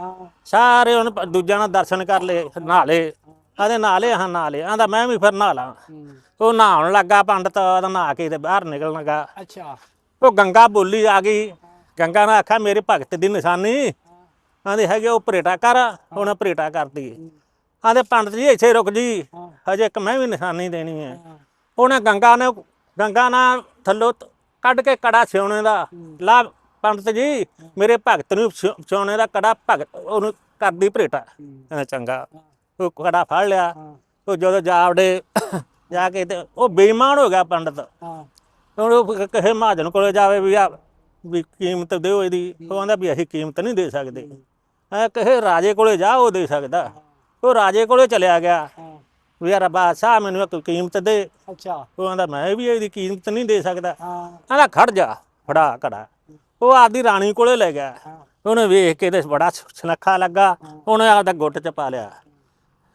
ਸਾਰੇ ਉਹਨ ਦੂਜਿਆਂ ਨਾਲ ਦਰਸ਼ਨ ਕਰ ਲਏ ਨਹਾ ਲਏ ਆਂਦੇ ਨਹਾ ਲਏ ਹਾਂ ਨਹਾ ਲਏ ਆਂਦਾ ਮੈਂ ਵੀ ਫਿਰ ਨਹਾ ਲਾਂ। ਉਹ ਨਹਾਉਣ ਲੱਗਾ ਪੰਡਤ ਨਹਾ ਕੇ ਤੇ ਬਾਹਰ ਨਿਕਲਣ ਲੱਗਾ। ਅੱਛਾ। ਉਹ ਗੰਗਾ ਬੋਲੀ ਆ ਗਈ। ਗੰਗਾ ਨੇ ਆਖਿਆ ਮੇਰੇ ਭਗਤ ਦੀ ਨਿਸ਼ਾਨੀ। ਆਂਦੇ ਹੈਗੇ ਉਹ ਭਰੇਟਾ ਕਰ। ਉਹਨੇ ਭਰੇਟਾ ਕਰਤੀ। ਆਂਦੇ ਪੰਡਤ ਜੀ ਇੱਥੇ ਰੁਕ ਜੀ। ਹਜੇ ਇੱਕ ਮੈਂ ਵੀ ਨਿਸ਼ਾਨੀ ਦੇਣੀ ਹੈ। ਉਹਨੇ ਗੰਗਾ ਨੇ ਗੰਗਾ ਨਾਲ ਥੱਲੋਂ ਕੱਢ ਕੇ ਕੜਾ ਸਿਉਣੇ ਦਾ। ਲਾ ਪੰਡਤ ਜੀ ਮੇਰੇ ਭਗਤ ਨੂੰ ਸਿਉ- ਸਿਉਣੇ ਦਾ ਕੜਾ ਭਗਤ ਉਹਨੂੰ ਕਰਦੀ ਭਰੇਟਾ ਚੰਗਾ। ਉਹ ਕੜਾ ਫੜ ਲਿਆ। ਉਹ ਜਦੋਂ ਜਾਵੜੇ ਜਾ ਕੇ ਤੇ ਉਹ ਬੇਈਮਾਨ ਹੋ ਗਿਆ ਪੰਡਤ। ਹਾਂ। ਹੁਣ ਉਹ ਕਿਸੇ ਮਹਾਜਨ ਕੋਲੇ ਜਾਵੇ ਵੀ ਆ ਵੀ ਕੀਮਤ ਦਿਓ ਇਹਦੀ। ਉਹ ਆਂਦਾ ਵੀ ਅਸੀਂ ਕੀਮਤ ਨਹੀਂ ਦੇ ਸਕਦੇ। ਐ ਕਿਸੇ ਰਾਜੇ ਕੋਲੇ ਜਾ ਉਹ ਦੇ ਸਕਦਾ। ਉਹ ਰਾਜੇ ਕੋਲੇ ਚਲਿਆ ਗਿਆ। ਵੀ ਯਾਰ ਬਾਦਸ਼ਾਹ ਮੈਨੂੰ ਇੱਕ ਕੀਮਤ ਦੇ। ਅੱਛਾ। ਉਹ ਆਂਦਾ ਮੈਂ ਵੀ ਇਹਦੀ ਕੀਮਤ ਨਹੀਂ ਦੇ ਸਕਦਾ। ਆਂਦਾ ਖੜ ਜਾ ਫੜਾ ਕੜਾ ਉਹ ਆਪਦੀ ਰਾਣੀ ਕੋਲੇ ਲੈ ਗਿਆ। ਉਹਨੇ ਵੇਖ ਕੇ ਤੇ ਬੜਾ ਸੁਨੱਖਾ ਲੱਗਾ। ਉਹਨੇ ਆਪਦਾ ਗੁੱਟ ਚ ਪਾ ਲਿਆ।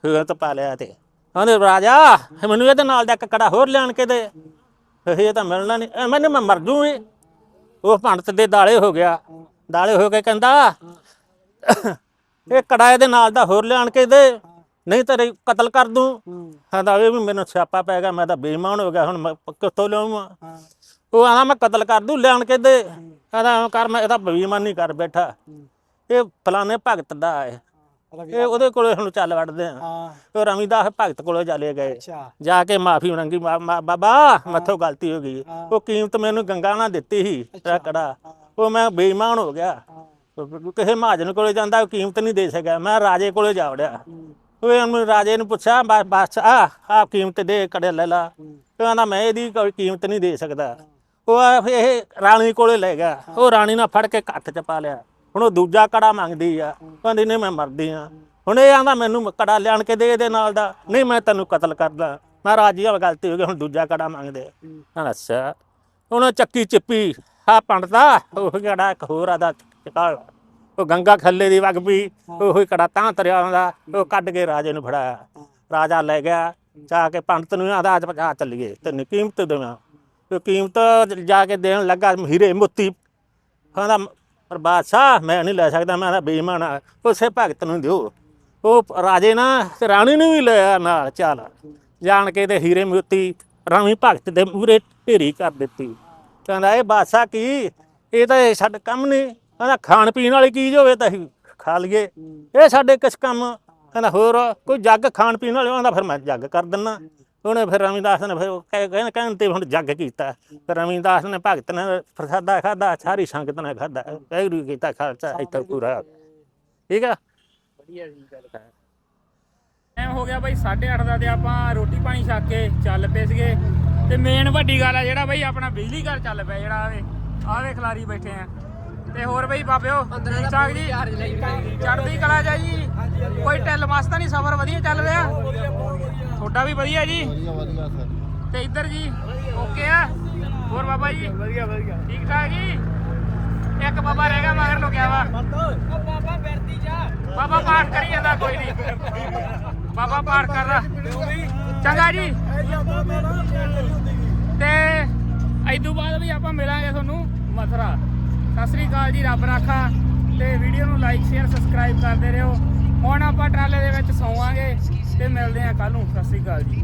ਫਿਰ ਤਾਂ ਪਾ ਲਿਆ ਤੇ। ਆਂਦੇ ਰਾਜਾ ਮੈਨੂੰ ਇਹਦੇ ਨਾਲ ਦਾ ਇੱਕ ਕੜਾ ਹੋਰ ਲਿਆਣ ਕੇ ਦੇ। ਇਹ ਤਾਂ ਮਿਲਣਾ ਨਹੀਂ। ਮੈਨੂੰ ਮੈਂ ਮਰ ਜੂ ਵੀ ਉਹ ਪੰਡਤ ਦੇ ਦਾਲੇ ਹੋ ਗਿਆ। ਦਾਲੇ ਹੋ ਕੇ ਕਹਿੰਦਾ, ਇਹ ਕੜਾਏ ਦੇ ਨਾਲ ਦਾ ਹੋਰ ਲਿਆਣ ਕੇ ਦੇ, ਨਹੀਂ ਤੇਰੇ ਕਤਲ ਕਰ ਦੂੰ। ਕਹਿੰਦਾ, ਇਹ ਵੀ ਮੈਨੂੰ ਸਿਆਪਾ ਪੈ ਗਿਆ, ਮੈਂ ਤਾਂ ਬੇਈਮਾਨ ਹੋ ਗਿਆ, ਹੁਣ ਮੈਂ ਕਿੱਥੋਂ ਲਿਆਵਾਂ ਉਹ ਆਂਦਾ ਮੈਂ ਕਤਲ ਕਰ ਦੂੰ, ਲਿਆਣ ਕੇ ਦੇ। ਕਹਿੰਦਾ, ਐਂ ਕਰ, ਮੈਂ ਇਹਦਾ ਬੇਈਮਾਨੀ ਕਰ ਬੈਠਾ। ਇਹ ਫਲਾਣੇ ਭਗਤ ਦਾ ਹੈ। ਇਹ ਉਹਦੇ ਕੋਲੇ ਹੁਣ ਚੱਲ ਵੜਦੇ ਆ। ਹਾਂ। ਉਹ ਰਵਿਦਾਸ ਭਗਤ ਕੋਲੇ ਚਲੇ ਗਏ। ਅੱਛਾ। ਜਾ ਕੇ ਮਾਫੀ ਮੰਗੀ ਮਾ- ਮਾ- ਬਾਬਾ ਮੱਥੋਂ ਗਲਤੀ ਹੋ ਗਈ। ਉਹ ਕੀਮਤ ਮੈਨੂੰ ਗੰਗਾ ਨਾਲ ਦਿੱਤੀ ਸੀ ਤੇਰਾ ਕੜਾ। ਉਹ ਮੈਂ ਬੇਈਮਾਨ ਹੋ ਗਿਆ। ਕਿਸੇ ਮਹਾਜਨ ਕੋਲੇ ਜਾਂਦਾ ਉਹ ਕੀਮਤ ਨਹੀਂ ਦੇ ਸਕਿਆ। ਮੈਂ ਰਾਜੇ ਕੋਲੇ ਜਾ ਵੜਿਆ। ਉਹ ਉਹਨੂੰ ਰਾਜੇ ਨੂੰ ਪੁੱਛਿਆ ਬਾ- ਬਸ ਆ ਆ ਕੀਮਤ ਦੇ ਕੜੇ ਲੈ ਲਾ। ਉਹ ਕਹਿੰਦਾ ਮੈਂ ਇਹਦੀ ਕੋਈ ਕੀਮਤ ਨਹੀਂ ਦੇ ਸਕਦਾ। ਉਹ ਆ ਫਿਰ ਇਹ ਰਾਣੀ ਕੋਲੇ ਲੈ ਗਿਆ। ਉਹ ਰਾਣੀ ਨਾਲ ਫੜ ਕੇ ਕੱਠ ਚ ਪਾ ਲਿਆ। ਹੁਣ ਉਹ ਦੂਜਾ ਕੜਾ ਮੰਗਦੀ ਆ, ਕਹਿੰਦੀ ਨਹੀਂ ਮੈਂ ਮਰਦੀ ਆ। ਹੁਣ ਇਹ ਆਂਦਾ ਮੈਨੂੰ ਕੜਾ ਲਿਆਣ ਕੇ ਦੇ ਇਹਦੇ ਨਾਲ ਦਾ, ਨਹੀਂ ਮੈਂ ਤੈਨੂੰ ਕਤਲ ਕਰਦਾ, ਮੈਂ ਰਾਜੀ ਆ, ਗਲਤੀ ਹੋ ਗਈ, ਹੁਣ ਦੂਜਾ ਕੜਾ ਮੰਗਦੇ ਆ। ਅੱਛਾ, ਹੁਣ ਚੱਕੀ ਚਿੱਪੀ ਆ ਪੰਡਤਾ ਉਹ ਕੜਾ ਇੱਕ ਹੋਰ ਆਦਾ ਚਕਾਲ ਉਹ ਗੰਗਾ ਖੱਲੇ ਦੀ ਵਗ ਪਈ, ਉਹ ਕੜਾ ਤਾਂ ਤਰਿਆ ਆਉਂਦਾ, ਉਹ ਕੱਢ ਕੇ ਰਾਜੇ ਨੂੰ ਫੜਾਇਆ। ਰਾਜਾ ਲੈ ਗਿਆ, ਜਾ ਕੇ ਪੰਡਤ ਨੂੰ ਆਦਾ ਅੱਜ ਆ ਚੱਲੀਏ, ਤੈਨੂੰ ਕੀਮਤ ਦੇਵਾਂ। ਤੇ ਕੀਮਤ ਜਾ ਕੇ ਦੇਣ ਲੱਗਾ, ਹੀਰੇ ਮੋਤੀ, ਕਹਿੰਦਾ ਪਰ ਬਾਦਸ਼ਾਹ, ਮੈਂ ਨਹੀਂ ਲੈ ਸਕਦਾ, ਮੈਂ ਤਾਂ ਬੇਈਮਾਨ ਆ। ਉਸੇ ਭਗਤ ਨੂੰ ਦਿਓ। ਉਹ ਰਾਜੇ ਨਾ ਤੇ ਰਾਣੀ ਨੂੰ ਵੀ ਲਿਆ ਨਾਲ, ਚੱਲ। ਜਾਣ ਕੇ ਤੇ ਹੀਰੇ ਮੋਤੀ, ਰਾਣੀ ਭਗਤ ਦੇ ਮੂਰੇ ਢੇਰੀ ਕਰ ਦਿੱਤੀ। ਕਹਿੰਦਾ, ਇਹ ਬਾਦਸ਼ਾਹ ਕੀ? ਇਹ ਤਾਂ ਇਹ ਸਾਡੇ ਕੰਮ ਨਹੀਂ ਕਹਿੰਦਾ, ਖਾਣ ਪੀਣ ਵਾਲੀ ਚੀਜ਼ ਹੋਵੇ ਤਾਂ ਅਸੀਂ ਖਾ ਲਈਏ। ਇਹ ਸਾਡੇ ਕਿਸ ਕੰਮ। ਕਹਿੰਦਾ, ਹੋਰ ਕੋਈ ਜੱਗ ਖਾਣ ਪੀਣ ਵਾਲੇ? ਆਂਦਾ ਫਿਰ ਮੈਂ ਜੱਗ ਕਰ ਦਿੰਨਾ। ਉਹਨੇ ਫਿਰ ਰਵਿਦਾਸ ਨੇ ਫਿਰ ਉਹ ਕਹਿ ਕਹਿਣ ਕਹਿਣ ਤੇ ਹੁਣ ਜੱਗ ਕੀਤਾ। ਫਿਰ ਰਵਿਦਾਸ ਨੇ ਭਗਤ ਨੇ ਪ੍ਰਸਾਦਾ ਖਾਦਾ ਸਾਰੀ ਸੰਗਤ ਨੇ ਖਾਦਾ ਵੈਗਰੂ ਕੀਤਾ ਖਾਲਸਾ ਇੱਥੇ ਪੂਰਾ। ਠੀਕ ਆ? ਵਧੀਆ ਜੀ ਗੱਲ ਐ ਹੋ। ਗਿਆ ਬਈ 8:30 ਦਾ ਤੇ ਆਪਾਂ ਰੋਟੀ ਪਾਣੀ ਛਕ ਕੇ ਚੱਲ ਪਏ ਸੀਗੇ। ਤੇ ਮੇਨ ਵੱਡੀ ਗੱਲ ਆ ਜਿਹੜਾ ਬਈ ਆਪਣਾ ਬਿਜਲੀ ਘਰ ਚੱਲ ਪਿਆ ਜਿਹੜਾ ਆਵੇ ਆਵੇ ਖਲਾਰੀ ਬੈਠੇ ਆ। ਤੇ ਹੋਰ ਬਈ ਬਾਬਿਓ ਠੀਕ ਠਾਕ ਜੀ? ਚੜ੍ਹਦੀ ਕਲਾ ਜਾ ਜੀ ਕੋਈ ਢਿੱਲ ਮਸਤਾ ਨਹੀਂ ਸਫ਼ਰ ਵਧੀਆ ਚੱਲ ਰਿਹਾ? ਤੁਹਾਡਾ ਵੀ ਵਧੀਆ ਜੀ। ਵਧੀਆ ਵਧੀਆ ਸਰ। ਤੇ ਇੱਧਰ ਜੀ ਓਕੇ ਆ? ਹੋਰ ਬਾਬਾ ਜੀ? ਵਧੀਆ ਵਧੀਆ। ਠੀਕ ਠਾਕ ਜੀ? ਇੱਕ ਬਾਬਾ ਰਹਿ ਗਿਆ ਮਗਰ ਲੁਕਿਆ ਵਾ। ਬਾਬਾ ਵਰਦੀ ਜਾ ਬਾਬਾ ਪਾਠ ਕਰੀ ਜਾਂਦਾ ਕੋਈ ਨਹੀਂ। ਬਾਬਾ ਪਾਠ ਕਰਦਾ। ਚੰਗਾ ਜੀ। ਤੇ ਇਦੋਂ ਬਾਅਦ ਵੀ ਆਪਾਂ ਮਿਲਾਂਗੇ ਤੁਹਾਨੂੰ ਮਥੁਰਾ। ਸਤਿ ਸ੍ਰੀ ਅਕਾਲ ਜੀ ਰੱਬ ਰਾਖਾ। ਤੇ ਵੀਡੀਓ ਨੂੰ ਲਾਈਕ ਸ਼ੇਅਰ ਸਬਸਕ੍ਰਾਈਬ ਕਰਦੇ ਰਹੋ। ਹੁਣ ਆਪਾਂ ਟਰਾਲੇ ਦੇ ਵਿੱਚ ਸੌਵਾਂਗੇ ਤੇ ਮਿਲਦੇ ਹਾਂ ਕੱਲ ਨੂੰ। ਸਤਿ ਸ੍ਰੀ ਅਕਾਲ ਜੀ।